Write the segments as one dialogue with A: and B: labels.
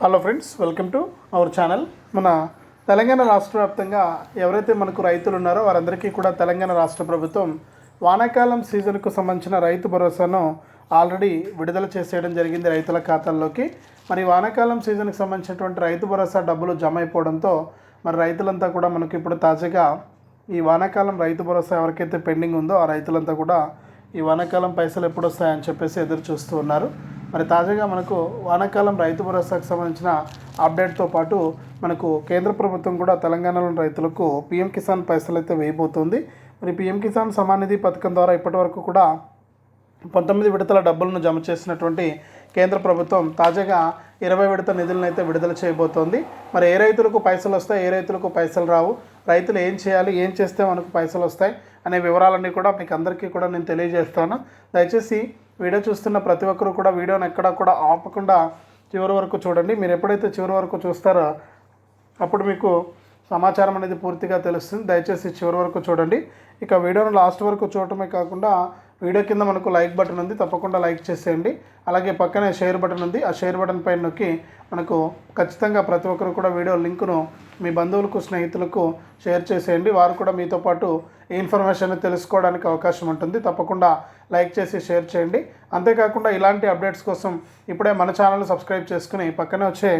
A: Hello friends welcome to our channel మన తెలంగాణ రాష్ట్ర వ్యాప్తంగా ఎవరైతే మనకు రైతులు ఉన్నారో వారందరికీ కూడా తెలంగాణ రాష్ట్ర ప్రభుత్వం వానాకాలం సీజన్కు సంబంధించిన రైతు భరోసాను ఆల్రెడీ విడుదల చేసేయడం జరిగింది రైతుల ఖాతాల్లోకి. మరి వానాకాలం సీజన్కి సంబంధించినటువంటి రైతు భరోసా డబ్బులు జమ అయిపోవడంతో మరి రైతులంతా కూడా మనకు ఇప్పుడు తాజాగా ఈ వానాకాలం రైతు భరోసా ఎవరికైతే పెండింగ్ ఉందో ఆ రైతులంతా కూడా ఈ వానాకాలం పైసలు ఎప్పుడు వస్తాయని చెప్పేసి ఎదురు చూస్తూ ఉన్నారు. మరి తాజాగా మనకు వానాకాలం రైతు భరోసాకు సంబంధించిన అప్డేట్తో పాటు మనకు కేంద్ర ప్రభుత్వం కూడా తెలంగాణలోని రైతులకు పీఎం కిసాన్ పైసలు అయితే వేయబోతోంది. మరి పీఎం కిసాన్ సమాన్ నిధి పథకం ద్వారా ఇప్పటివరకు కూడా పంతొమ్మిది విడతల డబ్బులను జమ చేసినటువంటి కేంద్ర ప్రభుత్వం తాజాగా ఇరవై విడత నిధులను అయితే విడుదల చేయబోతోంది. మరి ఏ రైతులకు పైసలు వస్తాయి? ఏ రైతులకు పైసలు రావు? రైతులు ఏం చేయాలి? ఏం చేస్తే మనకు పైసలు వస్తాయి? అనే వివరాలన్నీ కూడా మీకు అందరికీ కూడా నేను తెలియజేస్తాను. దయచేసి వీడియో చూస్తున్న ప్రతి ఒక్కరు కూడా వీడియోని ఎక్కడా కూడా ఆపకుండా చివరి వరకు చూడండి. మీరు ఎప్పుడైతే చివరి వరకు చూస్తారో అప్పుడు మీకు సమాచారం అనేది పూర్తిగా తెలుస్తుంది. దయచేసి చివరి వరకు చూడండి. ఇక వీడియోను లాస్ట్ వరకు చూడటమే కాకుండా వీడియో కింద మనకు లైక్ బటన్ ఉంది తప్పకుండా లైక్ చేసేయండి. అలాగే పక్కనే షేర్ బటన్ ఉంది. ఆ షేర్ బటన్ పైన నొక్కి మనకు ఖచ్చితంగా ప్రతి ఒక్కరు కూడా వీడియో లింకును మీ బంధువులకు స్నేహితులకు షేర్ చేసేయండి. వారు కూడా మీతో పాటు ఈ ఇన్ఫర్మేషన్ తెలుసుకోవడానికి అవకాశం ఉంటుంది. తప్పకుండా లైక్ చేసి షేర్ చేయండి. అంతేకాకుండా ఇలాంటి అప్డేట్స్ కోసం ఇప్పుడే మన ఛానల్ సబ్స్క్రైబ్ చేసుకుని పక్కనే వచ్చే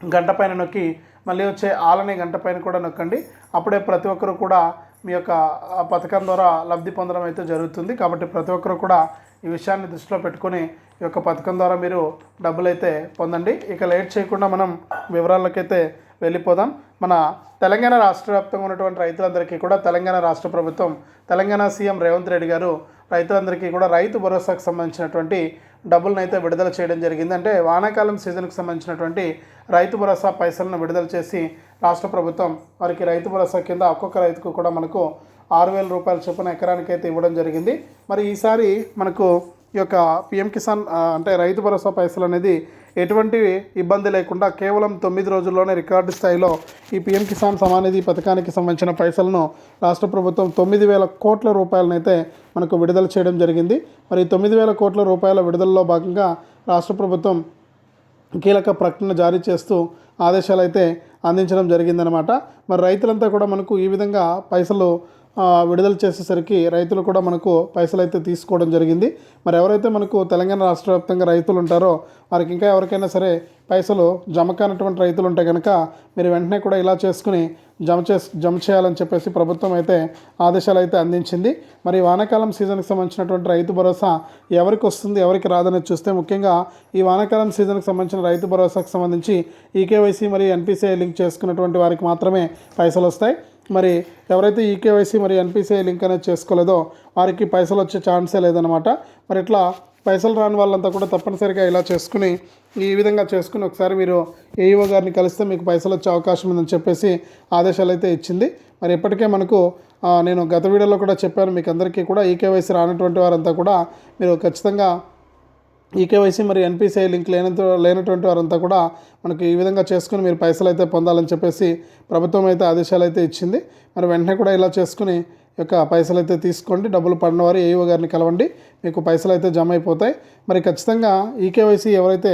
A: గంట పైన నొక్కి మళ్ళీ వచ్చే ఆలనే గంట పైన కూడా నొక్కండి. అప్పుడే ప్రతి ఒక్కరు కూడా మీ యొక్క పథకం ద్వారా లబ్ధి పొందడం అయితే జరుగుతుంది. కాబట్టి ప్రతి ఒక్కరు కూడా ఈ విషయాన్ని దృష్టిలో పెట్టుకొని ఈ యొక్క పథకం ద్వారా మీరు డబ్బులు అయితే పొందండి. ఇక లేట్ చేయకుండా మనం వివరాలకైతే వెళ్ళిపోదాం. మన తెలంగాణ రాష్ట్ర వ్యాప్తంగా ఉన్నటువంటి రైతులందరికీ కూడా తెలంగాణ రాష్ట్ర ప్రభుత్వం తెలంగాణ సీఎం రేవంత్ రెడ్డి గారు రైతులందరికీ కూడా రైతు భరోసాకు సంబంధించినటువంటి డబ్బులను అయితే విడుదల చేయడం జరిగింది. అంటే వానాకాలం సీజన్కు సంబంధించినటువంటి రైతు భరోసా పైసలను విడుదల చేసి రాష్ట్ర ప్రభుత్వం వారికి రైతు భరోసా కింద ఒక్కొక్క రైతుకు కూడా మనకు ఆరు వేల రూపాయల చొప్పున ఎకరానికైతే ఇవ్వడం జరిగింది. మరి ఈసారి మనకు ఈ యొక్క పిఎం కిసాన్ అంటే రైతు భరోసా పైసలు అనేది ఎటువంటి ఇబ్బంది లేకుండా కేవలం తొమ్మిది రోజుల్లోనే రికార్డు స్థాయిలో ఈ పిఎం కిసాన్ సమానిధి పథకానికి సంబంధించిన పైసలను రాష్ట్ర ప్రభుత్వం తొమ్మిది వేల కోట్ల రూపాయలనైతే మనకు విడుదల చేయడం జరిగింది. మరి తొమ్మిది వేల కోట్ల రూపాయల విడుదలలో భాగంగా రాష్ట్ర ప్రభుత్వం కీలక ప్రకటన జారీ చేస్తూ ఆదేశాలు అయితే అందించడం జరిగిందనమాట మరి రైతులంతా కూడా మనకు ఈ విధంగా పైసలు విడుదల చేసేసరికి రైతులు కూడా మనకు పైసలు అయితే తీసుకోవడం జరిగింది. మరి ఎవరైతే మనకు తెలంగాణ రాష్ట్ర వ్యాప్తంగా రైతులు ఉంటారో వారికి ఇంకా ఎవరికైనా సరే పైసలు జమ కానటువంటి రైతులు ఉంటే కనుక మీరు వెంటనే కూడా ఇలా చేసుకుని జమ చే జమ చేయాలని చెప్పేసి ప్రభుత్వం అయితే ఆదేశాలు అయితే అందించింది. మరి వానాకాలం సీజన్కి సంబంధించినటువంటి రైతు భరోసా ఎవరికి వస్తుంది ఎవరికి రాదని చూస్తే ముఖ్యంగా ఈ వానాకాలం సీజన్కి సంబంధించిన రైతు భరోసాకు సంబంధించి ఈకేవైసీ మరియు ఎన్పిసిఐ లింక్ చేసుకున్నటువంటి వారికి మాత్రమే పైసలు వస్తాయి. మరి ఎవరైతే ఈకేవైసీ మరి ఎన్పిసిఐ లింక్ అనేది చేసుకోలేదో వారికి పైసలు వచ్చే ఛాన్సే లేదనమాట మరి ఇట్లా పైసలు రాని వాళ్ళంతా కూడా తప్పనిసరిగా ఇలా చేసుకుని ఈ విధంగా చేసుకుని ఒకసారి మీరు ఏఈఓ గారిని కలిస్తే మీకు పైసలు వచ్చే అవకాశం ఉందని చెప్పేసి ఆదేశాలు అయితే ఇచ్చింది. మరి ఇప్పటికే మనకు నేను గత వీడియోలో కూడా చెప్పాను మీకు అందరికీ కూడా ఈకేవైసీ రానటువంటి వారంతా కూడా మీరు ఖచ్చితంగా ఈ కేవైసీ మరి ఎన్పిసిఐ లింక్ లేనంత లేనటువంటి వారంతా కూడా మనకి ఈ విధంగా చేసుకుని మీరు పైసలు అయితే పొందాలని చెప్పేసి ప్రభుత్వం అయితే ఆదేశాలు అయితే ఇచ్చింది. మరి వెంటనే కూడా ఇలా చేసుకుని యొక్క పైసలు అయితే తీసుకోండి. డబ్బులు పడిన వారు ఏఈఓ గారిని కలవండి. మీకు పైసలు అయితే జమ అయిపోతాయి మరి ఖచ్చితంగా ఈకేవైసీ ఎవరైతే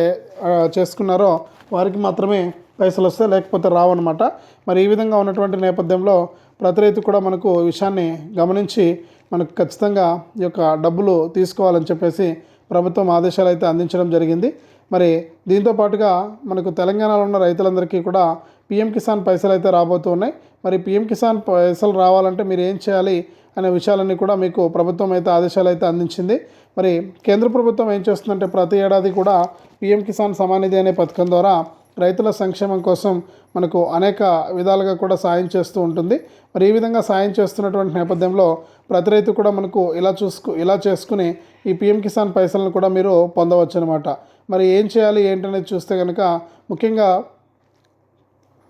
A: చేసుకున్నారో వారికి మాత్రమే పైసలు వస్తాయి లేకపోతే రావన్నమాట. మరి ఈ విధంగా ఉన్నటువంటి నేపథ్యంలో ప్రతి రైతు కూడా మనకు విషయాన్ని గమనించి మనకు ఖచ్చితంగా ఈ యొక్క డబ్బులు తీసుకోవాలని చెప్పేసి ప్రభుత్వం ఆదేశాలు అయితే అందించడం జరిగింది. మరి దీంతో పాటుగా మనకు తెలంగాణలో ఉన్న రైతులందరికీ కూడా పిఎం కిసాన్ పైసలు అయితే రాబోతూ ఉన్నాయి. మరి పిఎం కిసాన్ పైసలు రావాలంటే మీరు ఏం చేయాలి అనే విషయాలన్నీ కూడా మీకు ప్రభుత్వం అయితే ఆదేశాలు అయితే అందించింది. మరి కేంద్ర ప్రభుత్వం ఏం చేస్తుందంటే ప్రతి ఏడాది కూడా పిఎం కిసాన్ సమానిధి అనే పథకం ద్వారా రైతుల సంక్షేమం కోసం మనకు అనేక విధాలుగా కూడా సాయం చేస్తూ ఉంటుంది. మరి ఈ విధంగా సాయం చేస్తున్నటువంటి నేపథ్యంలో ప్రతి రైతు కూడా మనకు ఇలా చూసుకు ఇలా చేసుకుని ఈ పిఎం కిసాన్ పైసలను కూడా మీరు పొందవచ్చు అనమాట మరి ఏం చేయాలి ఏంటనేది చూస్తే కనుక ముఖ్యంగా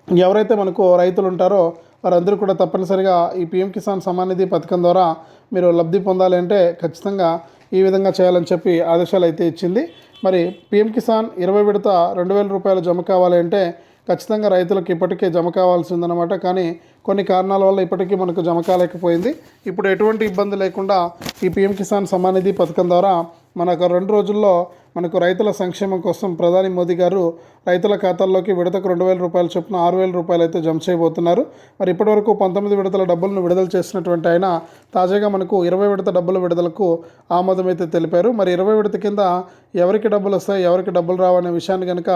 A: ఎవరైతే మనకు రైతులు ఉంటారో వారందరూ కూడా తప్పనిసరిగా ఈ పిఎం కిసాన్ సమానిధి పథకం ద్వారా మీరు లబ్ధి పొందాలి అంటే ఖచ్చితంగా ఈ విధంగా చేయాలని చెప్పి ఆదేశాలు అయితే ఇచ్చింది. మరి పిఎం కిసాన్ ఇరవై విడత రెండు వేల రూపాయలు జమ కావాలి అంటే ఖచ్చితంగా రైతులకు ఇప్పటికే జమ కావాల్సి ఉందన్నమాట కానీ కొన్ని కారణాల వల్ల ఇప్పటికీ మనకు జమ కాలేకపోయింది. ఇప్పుడు ఎటువంటి ఇబ్బంది లేకుండా ఈ పిఎం కిసాన్ సమానిధి పథకం ద్వారా మనకు రెండు రోజుల్లో మనకు రైతుల సంక్షేమం కోసం ప్రధాని మోదీ గారు రైతుల ఖాతాల్లోకి విడతకు రెండు వేల రూపాయల చొప్పున ఆరు వేల రూపాయలు అయితే జమ చేయబోతున్నారు. మరి ఇప్పటివరకు పంతొమ్మిది విడతల డబ్బులను విడుదల చేసినటువంటి ఆయన తాజాగా మనకు ఇరవై విడత డబ్బుల విడుదలకు ఆమోదం అయితే తెలిపారు. మరి ఇరవై విడత కింద ఎవరికి డబ్బులు వస్తాయి ఎవరికి డబ్బులు రావనే విషయాన్ని కనుక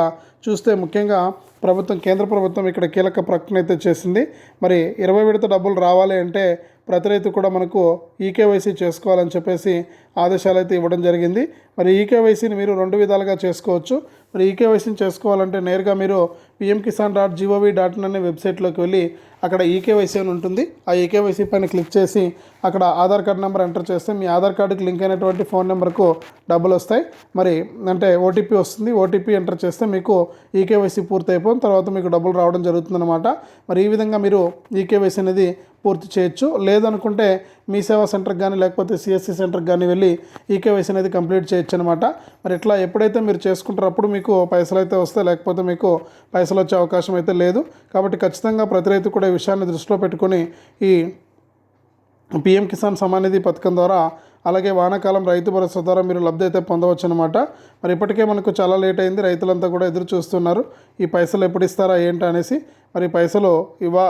A: చూస్తే ముఖ్యంగా ప్రభుత్వం కేంద్ర ప్రభుత్వం ఇక్కడ కీలక ప్రకటన అయితే చేసింది. మరి ఇరవై విడత డబ్బులు రావాలి అంటే ప్రతి రైతు కూడా మనకు ఈకేవైసీ చేసుకోవాలని చెప్పేసి ఆదేశాలు అయితే ఇవ్వడం జరిగింది. మరి ఈకేవైసీని మీరు రెండు విధాలుగా చేసుకోవచ్చు. మరి ఈకేవైసీని చేసుకోవాలంటే నేరుగా మీరు PM Kisan dot G O V dot in అనే వెబ్సైట్లోకి వెళ్ళి అక్కడ ఈకేవైసీ అని ఉంటుంది. ఆ ఈకేవైసీ పైన క్లిక్ చేసి అక్కడ ఆధార్ కార్డ్ నెంబర్ ఎంటర్ చేస్తే మీ ఆధార్ కార్డుకి లింక్ అయినటువంటి ఫోన్ నెంబర్కు డబ్బులు వస్తాయి. మరి అంటే ఓటీపీ వస్తుంది. ఓటీపీ ఎంటర్ చేస్తే మీకు ఈకేవైసీ పూర్తి అయిపోయిన తర్వాత మీకు డబ్బులు రావడం జరుగుతుందన్నమాట. మరి ఈ విధంగా మీరు ఈకేవైసీ అనేది పూర్తి చేయొచ్చు. లేదనుకుంటే మీ సేవా సెంటర్కి కానీ లేకపోతే సిఎస్సి సెంటర్కి కానీ వెళ్ళి ఈకేవైసీ అనేది కంప్లీట్ చేయొచ్చు అనమాట మరి ఇట్లా ఎప్పుడైతే మీరు చేసుకుంటారో అప్పుడు మీకు పైసలు అయితే వస్తాయి లేకపోతే మీకు పైసలు వచ్చే అవకాశం అయితే లేదు. కాబట్టి ఖచ్చితంగా ప్రతి రైతు కూడా ఈ విషయాన్ని దృష్టిలో పెట్టుకొని ఈ పిఎం కిసాన్ సమాన్ నిధి పథకం ద్వారా అలాగే వానాకాలం రైతు భరోసా ద్వారా మీరు లబ్ధి అయితే పొందవచ్చు అనమాట మరి ఇప్పటికే మనకు చాలా లేట్ అయింది రైతులంతా కూడా ఎదురు చూస్తున్నారు. ఈ పైసలు ఎప్పుడు ఇస్తారా ఏంటి అనేసి మరి పైసలు ఇవా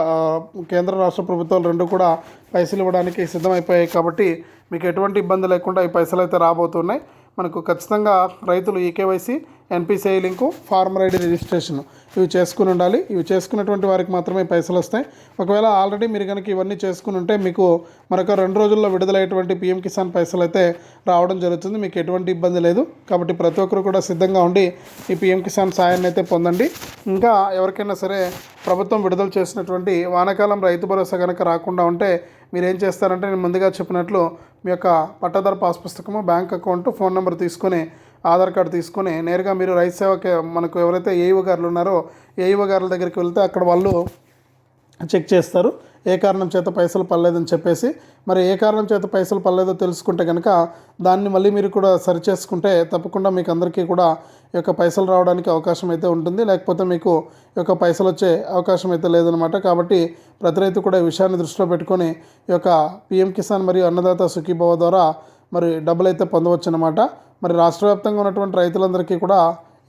A: కేంద్ర రాష్ట్ర ప్రభుత్వాలు రెండు కూడా పైసలు ఇవ్వడానికి సిద్ధమైపోయాయి కాబట్టి మీకు ఎటువంటి ఇబ్బంది లేకుండా ఈ పైసలు అయితే రాబోతున్నాయి. మనకు ఖచ్చితంగా రైతులు eKYC NPCI link farmer ID registration ఇవి చేసుకుని ఉండాలి. ఇవి చేసుకున్నటువంటి వారికి మాత్రమే పైసలు వస్తాయి. ఒకవేళ ఆల్రెడీ మీరు కనుక ఇవన్నీ చేసుకుని ఉంటే మీకు మరొక రెండు రోజుల్లో విడుదలయ్యేటువంటి పిఎం కిసాన్ పైసలు అయితే రావడం జరుగుతుంది. మీకు ఎటువంటి ఇబ్బంది లేదు. కాబట్టి ప్రతి ఒక్కరు కూడా సిద్ధంగా ఉండి ఈ పిఎం కిసాన్ సాయాన్ని అయితే పొందండి. ఇంకా ఎవరికైనా సరే ప్రభుత్వం విడుదల చేసినటువంటి వానాకాలం రైతు భరోసా కనుక రాకుండా ఉంటే మీరు ఏం చేస్తారంటే నేను ముందుగా చెప్పినట్లు మీ యొక్క పట్టాదారు పాస్ పుస్తకము బ్యాంక్ అకౌంట్ ఫోన్ నెంబర్ తీసుకొని ఆధార్ కార్డు తీసుకొని నేరుగా మీరు రైతు సేవకి మనకు ఎవరైతే ఏఈఓ గారులు ఉన్నారో ఏఈఓ గారుల దగ్గరికి వెళ్తే అక్కడ వాళ్ళు చెక్ చేస్తారు. ఏ కారణం చేత పైసలు పడలేదని చెప్పేసి మరి ఏ కారణం చేత పైసలు పడలేదో తెలుసుకుంటే కనుక దాన్ని మళ్ళీ మీరు కూడా సరి చేసుకుంటే తప్పకుండా మీకు అందరికీ కూడా ఈ యొక్క పైసలు రావడానికి అవకాశం అయితే ఉంటుంది. లేకపోతే మీకు ఈ యొక్క పైసలు వచ్చే అవకాశం అయితే లేదనమాట కాబట్టి ప్రతి రైతు కూడా ఈ విషయాన్ని దృష్టిలో పెట్టుకొని ఈ యొక్క పిఎం కిసాన్ మరియు అన్నదాత సుఖీభవ ద్వారా మరి డబ్బులు అయితే పొందవచ్చు అనమాట మరి రాష్ట్ర వ్యాప్తంగా ఉన్నటువంటి రైతులందరికీ కూడా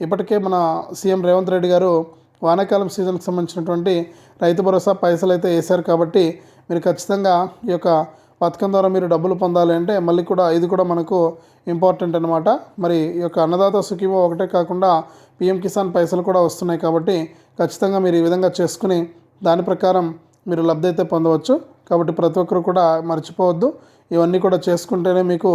A: ఇప్పటికే మన సీఎం రేవంత్ రెడ్డి గారు వానాకాలం సీజన్కి సంబంధించినటువంటి రైతు భరోసా పైసలు అయితే వేశారు కాబట్టి మీరు ఖచ్చితంగా ఈ యొక్క పథకం ద్వారా మీరు డబ్బులు పొందాలి అంటే మళ్ళీ కూడా ఇది కూడా మనకు ఇంపార్టెంట్ అనమాట మరి ఈ యొక్క అన్నదాత సుఖీవో ఒకటే కాకుండా పిఎం కిసాన్ పైసలు కూడా వస్తున్నాయి కాబట్టి ఖచ్చితంగా మీరు ఈ విధంగా చేసుకుని దాని ప్రకారం మీరు లబ్ధి అయితే పొందవచ్చు. కాబట్టి ప్రతి ఒక్కరు కూడా మర్చిపోవద్దు. ఇవన్నీ కూడా చేసుకుంటేనే మీకు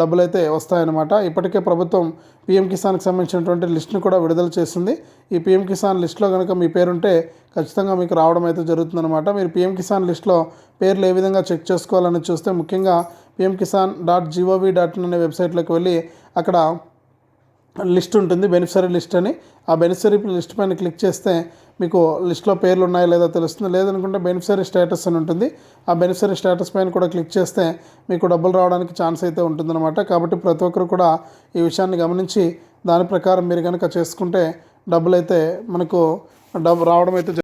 A: డబ్బులు అయితే వస్తాయన్నమాట. ఇప్పటికే ప్రభుత్వం పిఎం కిసాన్కి సంబంధించినటువంటి లిస్ట్ని కూడా విడుదల చేసింది. ఈ పిఎం కిసాన్ లిస్ట్లో కనుక మీ పేరుంటే ఖచ్చితంగా మీకు రావడం అయితే జరుగుతుందన్నమాట. మీరు పిఎం కిసాన్ లిస్ట్లో పేర్లు ఏ విధంగా చెక్ చేసుకోవాలని చూస్తే ముఖ్యంగా PM Kisan dot G O V dot in అనే వెబ్సైట్లోకి వెళ్ళి అక్కడ లిస్ట్ ఉంటుంది బెనిఫిషరీ లిస్ట్ అని. ఆ బెనిఫిషరీ లిస్ట్ పైన క్లిక్ చేస్తే మీకు లిస్ట్లో పేర్లు ఉన్నాయో లేదో తెలుస్తుంది. లేదనుకుంటే బెనిఫిషరీ స్టేటస్ అని ఉంటుంది. ఆ బెనిఫిషరీ స్టేటస్ పైన కూడా క్లిక్ చేస్తే మీకు డబ్బులు రావడానికి ఛాన్స్ అయితే ఉంటుందన్నమాట. కాబట్టి ప్రతి ఒక్కరు కూడా ఈ విషయాన్ని గమనించి దాని ప్రకారం మీరు కనుక చేసుకుంటే డబ్బులు అయితే మనకు డబ్బు రావడం అయితే జరుగుతుంది.